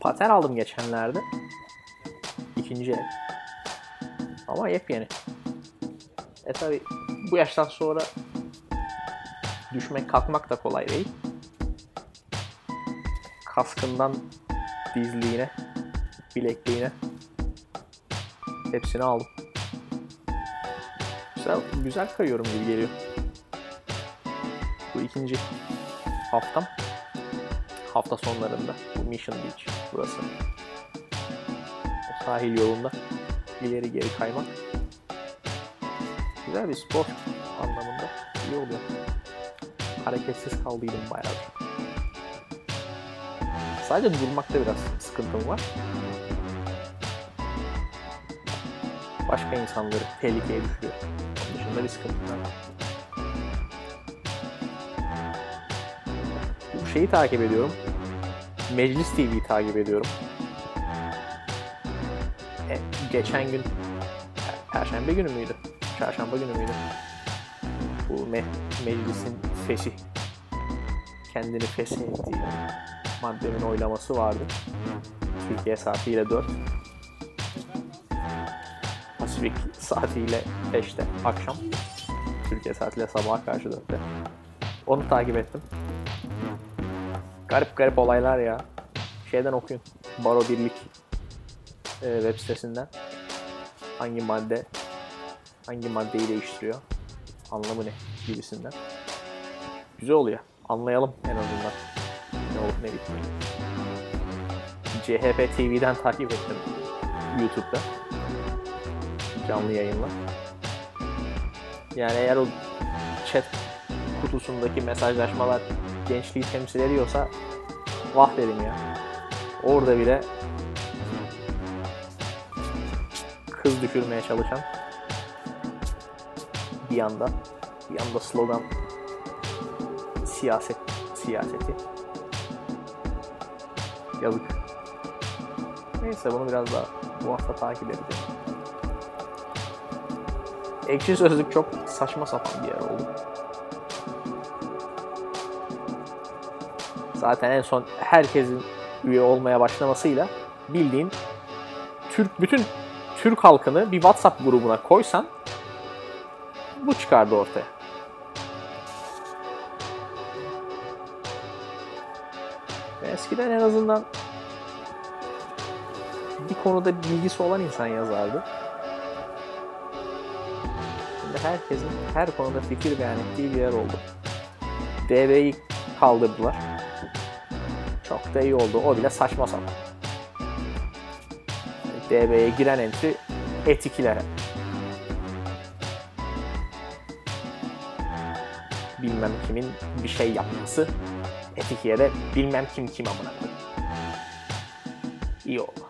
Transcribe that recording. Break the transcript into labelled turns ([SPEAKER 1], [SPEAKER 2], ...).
[SPEAKER 1] Paten aldım geçenlerde. İkinci el. Ama yepyeni. E tabi bu yaştan sonra düşmek kalkmak da kolay değil. Kaskından dizliğine, bilekliğine hepsini aldım. Güzel, güzel kayıyorum gibi geliyor. Bu ikinci haftam. Hafta sonlarında. Bu Mission Beach burası. O sahil yolunda ileri geri kaymak. Güzel bir spor anlamında iyi oluyor. Hareketsiz kaldıydım bayağı. Sadece durmakta biraz sıkıntım var. Başka insanları tehlikeye düşürüyor. Onun dışında bir sıkıntım yok. Şeyi takip ediyorum. Meclis TV'yi takip ediyorum. E, geçen gün Per- Perşembe günü müydü? Çarşamba günü müydü? Bu me- meclisin feshi kendini feshettiği maddenin oylaması vardı. Türkiye saatiyle 4. Pasifik saatiyle 5'te akşam. Türkiye saatiyle sabaha karşı 4'te. Onu takip ettim. Garip garip olaylar ya. Şeyden okuyun. Baro Birlik e, web sitesinden. Hangi madde hangi maddeyi değiştiriyor? Anlamı ne? Gibisinden. Güzel oluyor. Anlayalım en azından. Ne olup ne bitmiyor. CHP TV'den takip ettim. YouTube'da. Canlı yayınla. Yani eğer o chat kutusundaki mesajlaşmalar gençliği temsil ediyorsa vah dedim ya. Orada bile kız düşürmeye çalışan bir yanda bir yanda slogan siyaset siyaseti yazık. Neyse bunu biraz daha bu hafta takip edeceğim. Ekşi Sözlük çok saçma sapan bir yer oldu. Zaten en son herkesin üye olmaya başlamasıyla bildiğin Türk bütün Türk halkını bir WhatsApp grubuna koysan bu çıkardı ortaya. Eskiden en azından bir konuda bilgisi olan insan yazardı. Şimdi herkesin her konuda fikir beyan ettiği bir yer oldu. DB'yi kaldırdılar. Çok da iyi oldu. O bile saçma sapan. DB'ye giren entry etikilere. Bilmem kimin bir şey yapması etikiye de bilmem kim kim amına koyayım. İyi oldu.